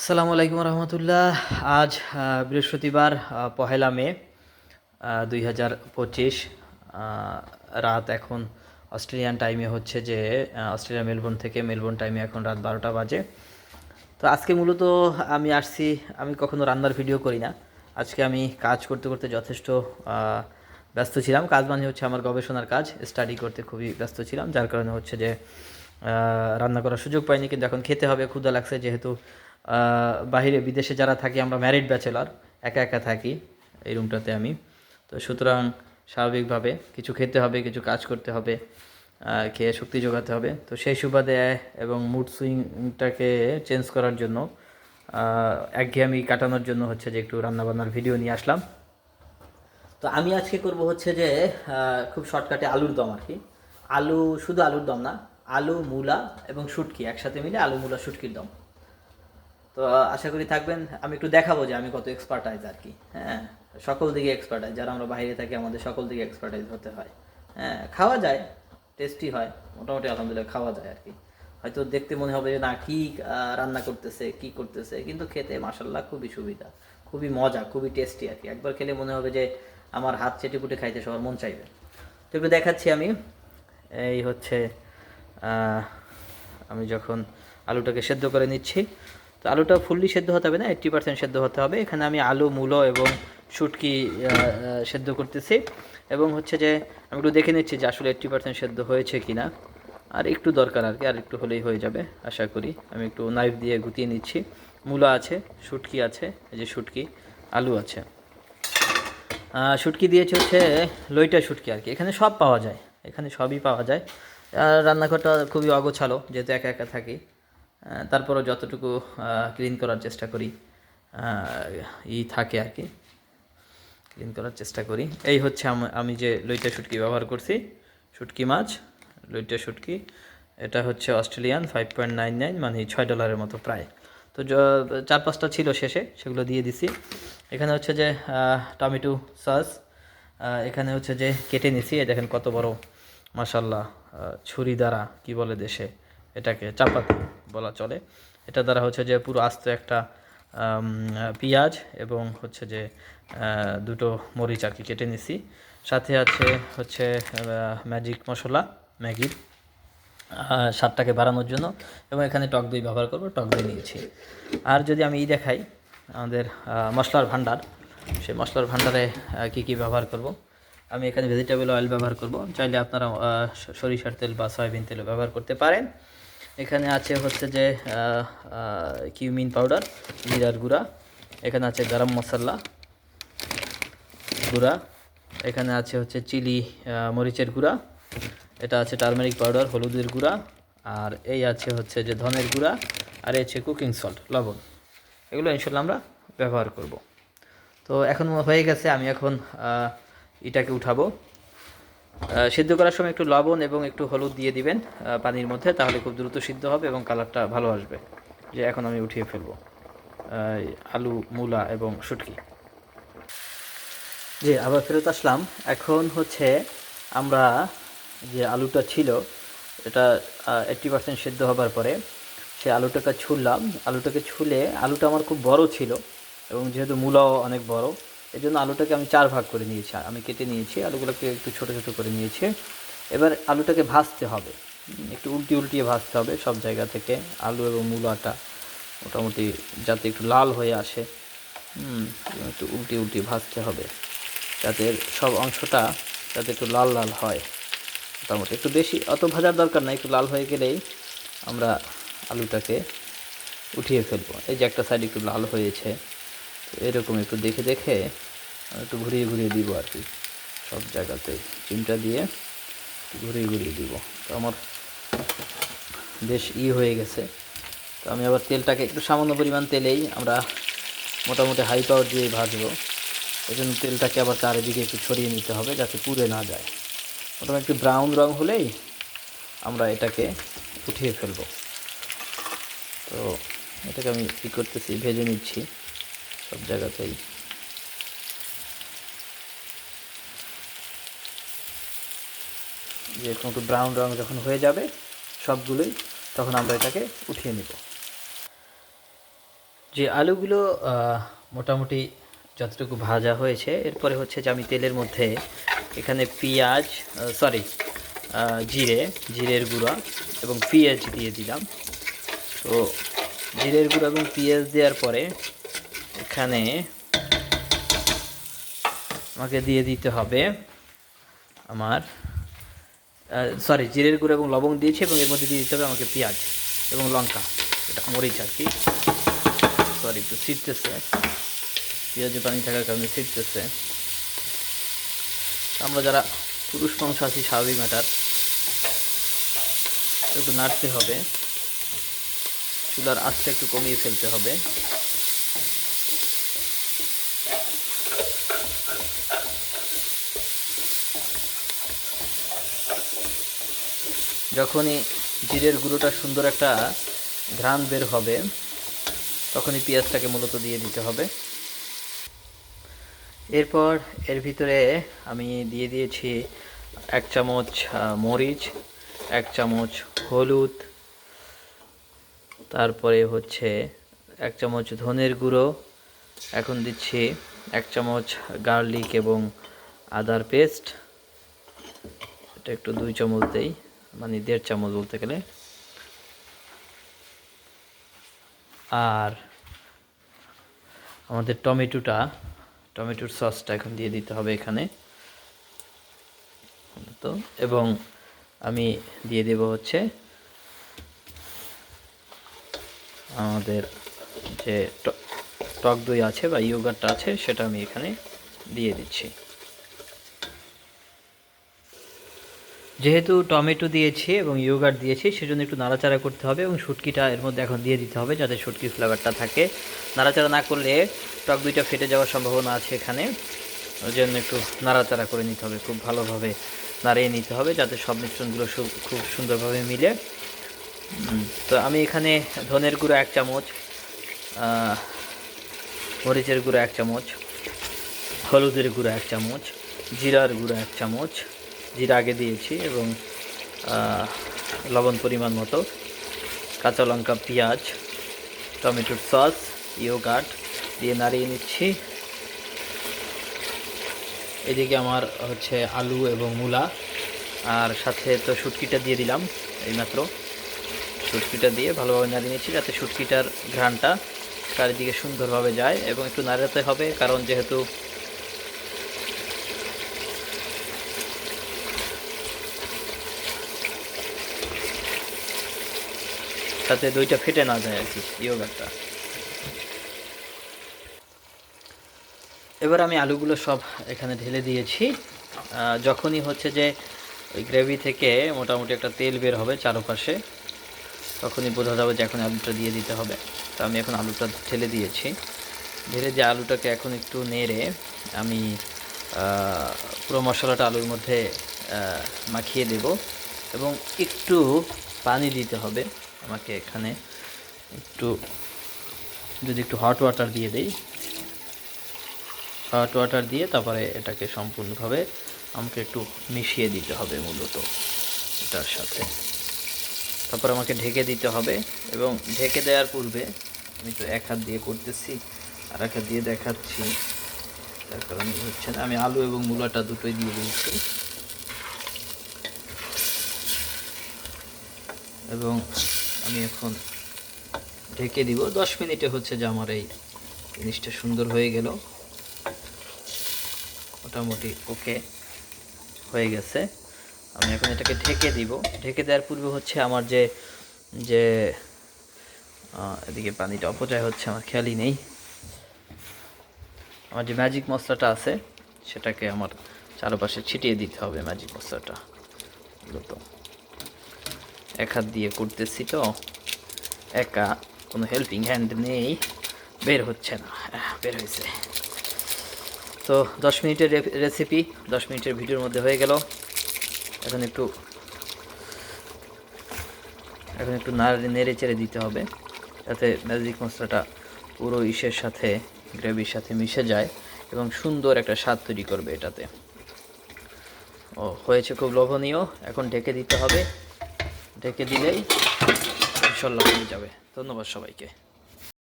আসসালামু আলাইকুম রহমতুল্লাহ। আজ বৃহস্পতিবার পহেলা মে দুই হাজার পঁচিশ রাত এখন অস্ট্রেলিয়ান টাইমে হচ্ছে যে অস্ট্রেলিয়া মেলবোর্ন থেকে মেলবোর্ন টাইমে এখন রাত বারোটা বাজে। তো আজকে মূলত আমি আসছি, আমি কখনো রান্নার ভিডিও করি না। আজকে আমি কাজ করতে করতে যথেষ্ট ব্যস্ত ছিলাম। কাজ মানে হচ্ছে আমার গবেষণার কাজ, স্টাডি করতে খুবই ব্যস্ত ছিলাম, যার কারণে হচ্ছে যে রান্না করার সুযোগ পাইনি, কিন্তু এখন খেতে হবে, ক্ষুধা লাগছে যেহেতু বাইরে বিদেশে যারা থাকি, আমরা ম্যারিড ব্যাচেলার একা একা থাকি এই রুমটাতে আমি। তো সুতরাং স্বাভাবিকভাবে কিছু খেতে হবে, কিছু কাজ করতে হবে খেয়ে শক্তি যোগাতে হবে। তো সেই সুবাদে এবং মুড সুইংটাকে চেঞ্জ করার জন্য একঘেয়েমি কাটানোর জন্য হচ্ছে যে একটু রান্নাবান্নার ভিডিও নিয়ে আসলাম। তো আমি আজকে করব হচ্ছে যে খুব শর্টকাটে আলুর দম আর কি। আলু, শুধু আলুর দম না, আলু, মূলা এবং শুটকি, একসাথে মিলে আলু, মূলা, শুটকির দম। তো আশা করি থাকবেন। আমি একটু দেখাবো যে আমি কত এক্সপার্টাইজ আর কি হ্যাঁ? সকল দিকে এক্সপার্টাইজ যারা আমরা বাইরে থাকি, আমাদের সকল দিকে এক্সপার্টাইজ হতে হয় হ্যাঁ? খাওয়া যায় টেস্টি হয়, মোটামুটি আলহামদুলিল্লাহ খাওয়া যায় আর কি। হয়তো দেখতে মনে হবে যে, না, কি রান্না করতেছে, কি করতেছে? কিন্তু খেতে মাসাল্লাহ খুবই সুবিধা, খুবই মজা, খুবই টেস্টি আর কি। একবার খেলে মনে হবে যে, আমার হাত চেটে পুটে খাইতে সবার মন চাইবে। তো একটু দেখাচ্ছি আমি। এই হচ্ছে আমি যখন আলুটাকে সেদ্ধ করে নিচ্ছি তো আলুটা ফুললি সেদ্ধ হতে হবে না এইট্টি পার্সেন্ট সেদ্ধ হতে হবে। এখানে আমি আলু, মূলো এবং শুটকি সেদ্ধ করতেছি। এবং হচ্ছে যে, আমি একটু দেখে নিচ্ছি যে আসলে এইট্টি পার্সেন্ট সেদ্ধ হয়েছে কি না আর একটু দরকার আর কি, আর একটু হলেই হয়ে যাবে, আশা করি। আমি একটু নাইফ দিয়ে গুটিয়ে নিচ্ছি। মূলো আছে, শুটকি আছে, এই যে শুটকি, আলু আছে। শুটকি দিয়েছে হচ্ছে লইটা শুটকি আর কি। এখানে সব পাওয়া যায়, এখানে সবই পাওয়া যায়। আর রান্নাঘরটা খুবই অগোছালো, যেহেতু একা একা থাকি। তারপরও যতটুকু ক্লিন করার চেষ্টা করি ই থাকে আর কি। ক্লিন করার চেষ্টা করি। এই হচ্ছে আমি যে লইটা শুটকি ব্যবহার করছি, শুটকি মাছ, লইটা শুটকি। এটা হচ্ছে Australian five point nine nine মানে ছয় ডলারের মতো প্রায়। তো চার পাঁচটা ছিল শেষে, সেগুলো দিয়ে দিছি। এখানে হচ্ছে যে টমেটো সস এখানে হচ্ছে যে কেটে নিছি। দেখেন কত বড় মাসাল্লাহ ছুরি দ্বারা, কি বলে দেশে? এটাকে চাপাতি বলা চলে। এটা দ্বারা হচ্ছে যে পুরো আস্ত একটা পেঁয়াজ এবং হচ্ছে যে দুটো মরিচ আর কি কেটে নিছি। সাথে আছে হচ্ছে ম্যাজিক মশলা ম্যাগির স্বাদটাকে বাড়ানোর জন্য এবং এখানে টক দই ব্যবহার করব, টক দই নিয়েছি। আর যদি আমি ই দেখাই আমাদের মশলার ভান্ডার সেই মশলার ভান্ডারে কি কি ব্যবহার করব, আমি এখানে ভেজিটেবল অয়েল ব্যবহার করব। চাইলে আপনারা সরিষার তেল বা সয়াবিন তেল ব্যবহার করতে পারেন। এখানে আছে হচ্ছে যে কিউমিন পাউডার, জিরার গুঁড়া। এখানে আছে গরম মশলা গুঁড়া। এখানে আছে হচ্ছে চিলি মরিচের গুঁড়া। এটা আছে টার্মেরিক পাউডার, হলুদের গুঁড়া। আর এই আছে হচ্ছে যে ধনের গুঁড়া। আর এই হচ্ছে কুকিং সল্ট, লবণ। এগুলো ইনশাল্লাহ আমরা ব্যবহার করব। তো এখন হয়ে গেছে, আমি এখন এটাকে উঠাবো। সিদ্ধ করার সময় একটু লবণ এবং একটু হলুদ দিয়ে দিবেন পানির মধ্যে, তাহলে খুব দ্রুত সিদ্ধ হবে এবং কালারটা ভালো আসবে। যে এখন আমি উঠিয়ে ফেলব। আলু, মূলা এবং শুটকি। জি, আবার ফেরত আসলাম। এখন হচ্ছে আমরা যে আলুটা ছিল, এটা এইট্টি পার্সেন্ট সেদ্ধ হবার পরে সে আলুটাকে ছুললাম। আলুটাকে ছুলে, আলুটা আমার খুব বড় ছিল এবং যেহেতু মূলাও অনেক বড় এই জন্য আলুটাকে আমি চার ভাগ করে নিয়েছি। আমি কেটে নিয়েছি, আলুগুলোকে একটু ছোটো ছোটো করে নিয়েছি। এবার আলুটাকে ভাজতে হবে। একটু উল্টি উল্টিয়ে ভাজতে হবে সব জায়গা থেকে। আলু এবং মূলাটা মোটামুটি যাতে একটু লাল হয়ে আসে। একটু উল্টি উল্টি ভাজতে হবে। যাতে সব অংশটা যাতে একটু লাল লাল হয়। মোটামুটি একটু বেশি অত ভাজার দরকার নাই, একটু লাল হয়ে গেলেই আমরা আলুটাকে উঠিয়ে ফেলব। এই যে একটা সাইড একটু লাল হয়েছে। এরকম একটু দেখে দেখে একটু ঘুরিয়ে ঘুরিয়ে দিব আর কি। সব জায়গাতেই চিমটা দিয়ে ঘুরিয়ে ঘুরিয়ে দিব। তো আমার বেশ ই হয়ে গেছে। তো আমি আবার তেলটাকে একটু সামান্য পরিমাণ তেলেই আমরা মোটামুটি হাই পাওয়ার দিয়ে ভাজবো। এই জন্য তেলটাকে আবার চারিদিকে একটু ছড়িয়ে নিতে হবে যাতে পুড়ে না যায়। মোটামুটি একটু ব্রাউন রং হলেই আমরা এটাকে উঠিয়ে ফেলব। তো এটাকে আমি কী করতেছি, ভেজে নিচ্ছি। সব জায়গাতেই। যেরকম একটু ব্রাউন রং যখন হয়ে যাবে সবগুলোই, তখন আমরা এটাকে উঠিয়ে নেব। যে আলুগুলো মোটামুটি যতটুকু ভাজা হয়েছে, এরপরে হচ্ছে যে আমি তেলের মধ্যে এখানে পেঁয়াজ সরি জিরে, জিরের গুঁড়া এবং পেঁয়াজ দিয়ে দিলাম। তো জিরের গুঁড়া এবং পেঁয়াজ দেওয়ার পরে এখানে আমাকে দিয়ে দিতে হবে আমার সরি জিরের গুঁড়ো এবং লবঙ্গ দিয়েছি এবং এর মধ্যে দিয়ে দিতে হবে আমাকে পেঁয়াজ এবং লঙ্কা। এটা মরিচ আর কি। সরি একটু ছিটতেছে। পেঁয়াজে পানি থাকার কারণে ছিটতেছে। আমরা যারা পুরুষ মানুষ আছি, স্বাভাবিক ম্যাটার একটু নাড়তে হবে। চুলার আঁচটা একটু কমিয়ে ফেলতে হবে। যখনই জিরের গুঁড়োটা সুন্দর একটা ঘ্রাণ বের হবে, তখনই পেঁয়াজটাকে মূলত দিয়ে দিতে হবে। এরপর এর ভিতরে আমি দিয়ে দিয়েছি এক চামচ মরিচ, এক চামচ হলুদ, তারপরে হচ্ছে এক চামচ ধনের গুঁড়ো, এখন দিচ্ছি এক চামচ গার্লিক এবং আদার পেস্ট। এটা একটু দুই চামচ দেই। মানে দেড় চামচ বলতে গেলে। আর আমাদের টমেটোটা, টমেটোর সসটা এখন দিয়ে দিতে হবে এখানে। তো, এবং আমি দিয়ে দেব হচ্ছে আমাদের যে টক দই আছে বা ইয়োগারটা আছে, সেটা আমি এখানে দিয়ে দিচ্ছি। যেহেতু টমেটো দিয়েছি এবং ইয়োগার্ট দিয়েছি, সেজন্য একটু নাড়াচাড়া করতে হবে এবং শুটকিটা এর মধ্যে এখন দিয়ে দিতে হবে যাতে শুটকির ফ্লেভারটা থাকে। নাড়াচাড়া না করলে টক দুইটা ফেটে যাওয়ার সম্ভাবনা আছে এখানে। ওই জন্য একটু নাড়াচাড়া করে নিতে হবে, খুব ভালোভাবে নাড়িয়ে নিতে হবে যাতে সব মিশ্রণগুলো খুব সুন্দরভাবে মিলে। তো আমি এখানে ধনের গুঁড়ো এক চামচ মরিচের গুঁড়ো এক চামচ, হলুদের গুঁড়ো এক চামচ, জিরার গুঁড়ো এক চামচ জিরা আগে দিয়েছি এবং লবণ পরিমাণ মতো, কাঁচা লঙ্কা, পেঁয়াজ টমেটোর সস, ইয়োগার্ট দিয়ে নাড়িয়ে নিচ্ছি। এদিকে আমার হচ্ছে আলু এবং মূলা, আর সাথে তো শুটকিটা দিয়ে দিলাম এইমাত্র। শুটকিটা দিয়ে ভালোভাবে নাড়িয়ে নিচ্ছি যাতে শুটকিটার ঘ্রাণটা চারিদিকে সুন্দরভাবে যায় এবং একটু নাড়াতে হবে, কারণ যেহেতু যাতে দইটা ফেটে না যায় আর কি ইয়োগারটা এবার আমি আলুগুলো সব এখানে ঢেলে দিয়েছি। যখনই হচ্ছে যে ওই গ্রেভি থেকে মোটামুটি একটা তেল বের হবে চারপাশে, তখনই বোঝা যাবে যে এখন আলুটা দিয়ে দিতে হবে। তো আমি এখন আলুটা ঢেলে দিয়েছি। ঢেলে দিয়ে আলুটাকে এখন একটু নেড়ে আমি পুরো মশলাটা আলুর মধ্যে মাখিয়ে দেব। এবং একটু পানি দিতে হবে। আমাকে এখানে একটু, যদি একটু হট ওয়াটার দিয়ে দেই। হট ওয়াটার দিয়ে তারপরে এটাকে সম্পূর্ণভাবে আমাকে একটু মিশিয়ে দিতে হবে মূলত এটার সাথে। তারপর আমাকে ঢেকে দিতে হবে এবং ঢেকে দেওয়ার পূর্বে আমি তো এক হাত দিয়ে করতেছি, আর এক হাত দিয়ে দেখাচ্ছি। তার কারণে হচ্ছে না, আমি আলু এবং মূলাটা দুটোই দিয়ে দিয়েছি এবং আমি এখন ঢেকে দিব। দশ মিনিটে হচ্ছে যে আমার এই জিনিসটা সুন্দর হয়ে গেল। মোটামুটি ওকে হয়ে গেছে। আমি এখন এটাকে ঢেকে দিব। ঢেকে দেওয়ার পূর্বে হচ্ছে আমার যে যে এদিকে পানিটা অপচয় হচ্ছে, আমার খেয়ালই নেই। আমার যে ম্যাজিক মশলাটা আছে, সেটাকে আমার চারপাশে ছিটিয়ে দিতে হবে ম্যাজিক মশলাটা। মূলত। এক হাত দিয়ে করতেছি তো। একা কোনো হেল্পিং হ্যান্ড নেই। বের হচ্ছে না। বের হয়েছে। তো দশ মিনিটের রেসিপি দশ মিনিটের ভিডিওর মধ্যে হয়ে গেল। এখন একটু এখন একটু নাড়ে নেড়ে চেড়ে দিতে হবে। যাতে ম্যাজিক মশলাটা পুরো ইসের সাথে গ্রেভির সাথে মিশে যায় এবং সুন্দর একটা স্বাদ তৈরি করবে এটাতে। ও, হয়েছে খুব লোভনীয়। এখন ঢেকে দিতে হবে। ঢেকে দিলেই ইনশাল্লাহ হয়ে যাবে। ধন্যবাদ সবাইকে।